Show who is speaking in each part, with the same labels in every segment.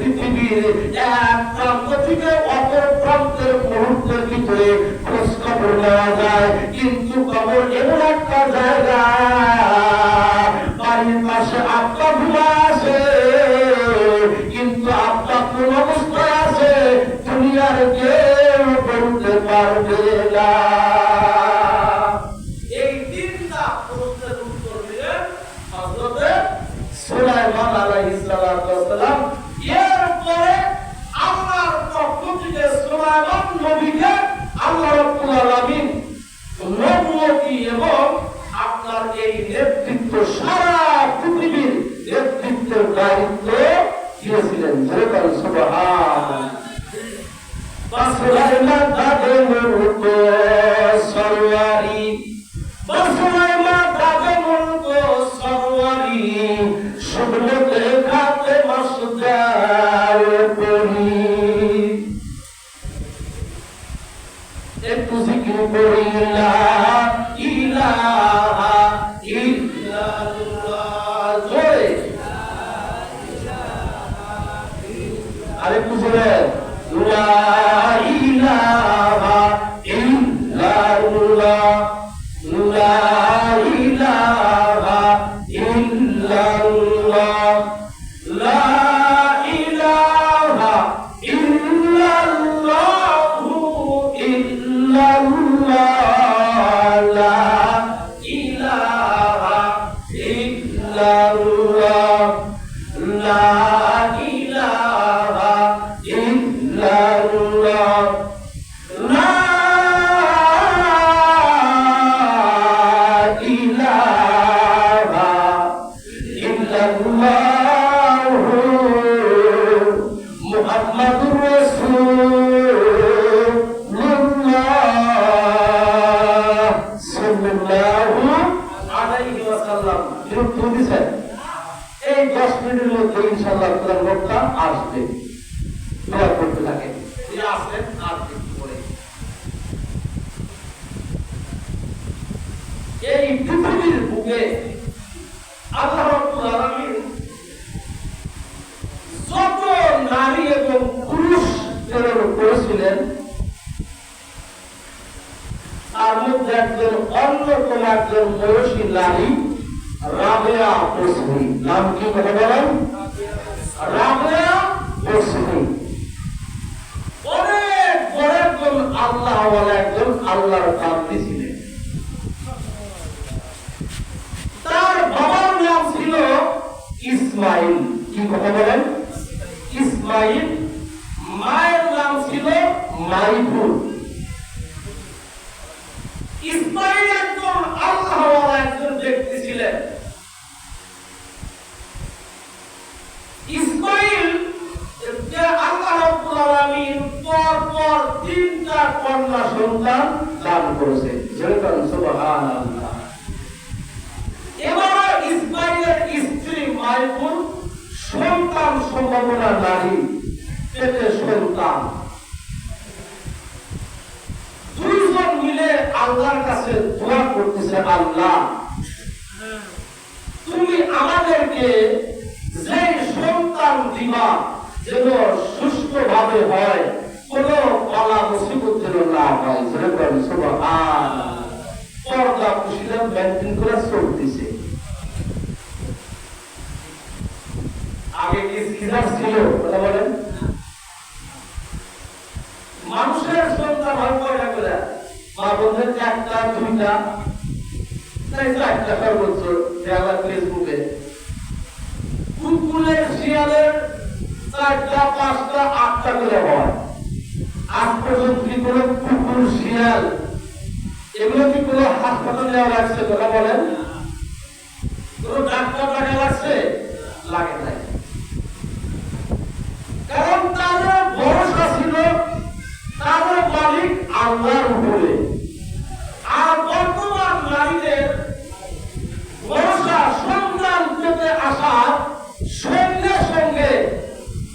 Speaker 1: পৃথিবীর এক প্রান্ত থেকে খোঁজ খবর নেওয়া যায়। সুবহান বাসুলাইমান তাদের মুরুত সরওয়ারি। তাদের লোকটা আসবে করতে এই পৃথিবীর বুকে আল্লাহ যত নারী এবং পুরুষ প্রেরণ করেছিলেন, তার মধ্যে একজন অন্যতম একজন বয়সী নারী রাবেয়া নাম কি কথা বলেন? রাবেয়া একজন আল্লাহ ছিলেন তার বাবার নাম ছিল ইসমাইল। কি কথা বলেন ইসমাইল মায়ের নাম ছিল মাইফুল ইসমাইল একজন আল্লাহ একজন ব্যক্তি ছিলেন ইসমাইল যে আল্লাহ রাব্বুল আলামিন পর পর তিনটা কন্যা সন্তান দান করেছে যেরকম সুবহানাল্লাহ এবার ইসমাইলের মাইফুল সন্তান সম্ভাবনা নারী, পেটে সন্তান। দুইজন মিলে আল্লাহর কাছে দোয়া করতেছে, আল্লাহ, তুমি আমাদেরকে যে সন্তান দিবা যেন সুস্থ ভাবে হয়, কোন কলা মুসিবত যেন না হয়। যেরকম সুবহান পর্দা পুশিলাম মেনটেন করে চলতেছে। আগে মানুষের সন্তান হয় কয়টা করে? মা বলছেন একটা, দুইটা। তাই তো একটা সর্বোচ্চ দেওয়া ফেসবুকে। কুকুরের শিয়ালের চারটা, পাঁচটা, আটটা করে হয়। আজ পর্যন্ত কি কোনো কুকুর, শিয়াল, এগুলো কি কোনো হাসপাতালে নেওয়া লাগছে? কথা বলেন। কোনো ডাক্তার লাগা লাগছে লাগে নাই কারণ তাদের ভরসা ছিল তাদের মালিক আল্লাহর উপরে আর বর্তমান নারীদের ভরসা সন্তান পেতে আসা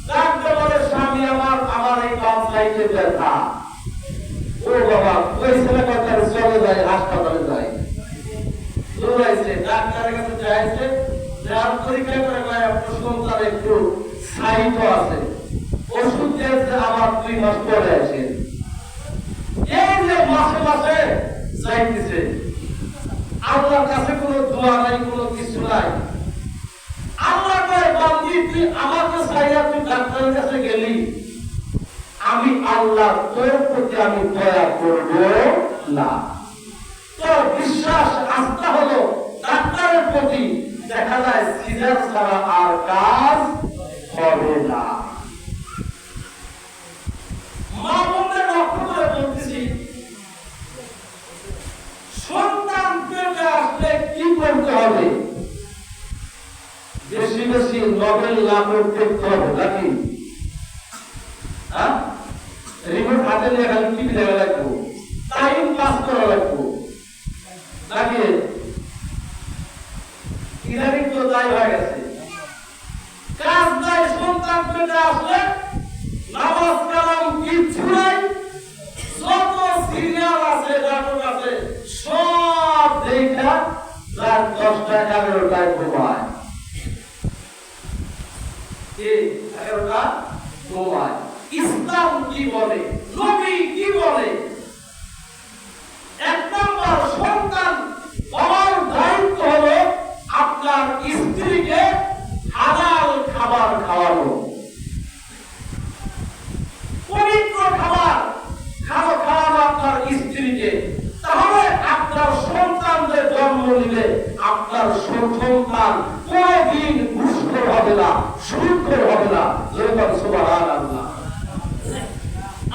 Speaker 1: ডাকতে স্বামী আমার আমার এই সাইডে ব্যথা ও বাবা, ওই ছেলে কথা চলে যায়, হাসপাতালে যায়। আবার মাস মাসে যাইতেছে। আল্লাহর কাছে কোনো দোয়া নাই, কোনো কিছু নাই। তুই ডাক্তারের কাছে গেলি আমি আল্লাহ তোর প্রতি আমি দয়া করব না। তোর বিশ্বাস আস্থা হলো ডাক্তারের প্রতি। দেখা যায় সিজার ছাড়া আর কাজ হবে না মা বোনদের লক্ষ্য করে বলতেছি সন্তান পেটে আসলে কি করতে হবে বেশি বেশি নবেল নাটক করতে হবে নাকি? হ্যাঁ? রিমোট হাতে নিয়ে খালি টিভি দেখা লাগবো। টাইম পাস করা লাগবো। নাকি? ইদানিং তো তাই হয়ে গেছে। কাজ নাই, সন্তান আসলে কিচ্ছু নাই যত সিরিয়াল আছে নাটক আছে সব দেখা রাত দশটা এগারোটায় ঘুমায় কে এগারোটা ঘুমায় ইসলাম কি বলে নবী কি বলে এক নম্বর সন্তান হওয়ার দায়িত্ব হলো আপনার স্ত্রীকে হালাল খাবার খাওয়ানো পবিত্র খাবার খাওয়া খাওয়ানো আপনার স্ত্রীকে তাহলে আপনার সন্তানদের জন্ম নিলে আপনার সন্তান কোনদিন ঘুষখোর হবে না সুদখোর হবে না। যেরকম সুবহান আল্লাহ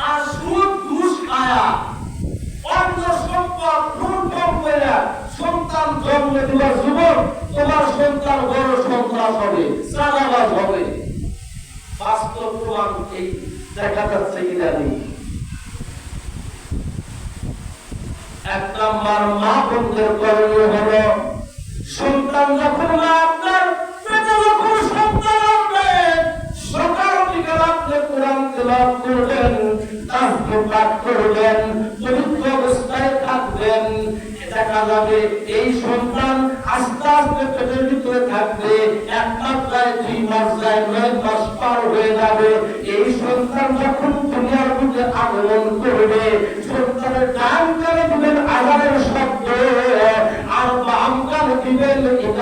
Speaker 1: আর সুদ, ঘুষ খায়া অন্য সম্পদ লুণ্ঠন করে সন্তান জন্ম দেওয়ার যুবক তোমার সন্তান বড় সন্ত্রাস হবে, চাঁদাবাজ হবে। বাস্তব প্রমাণ এই দেখা যাচ্ছে ইদানিং এক নম্বর মা বোনদের করণীয় হলো সন্তান যখন মা আপনার পেটে যখন সন্তান আসবে, সকাল বিকাল আপনি কোরআন তেলাওয়াত করবেন তাসবিহ পাঠ করবেন পবিত্র অবস্থায় থাকবেন দেখা যাবে এই সন্তান আস্তে আস্তে পেটের ভিতরে থাকবে এক মাস যায় দুই মাস যায় নয় মাস পার হয়ে যাবে। এই সন্তান যখন দুনিয়ার মধ্যে আগমন করবে, সন্তানের ডান কানে দিবেন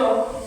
Speaker 1: 有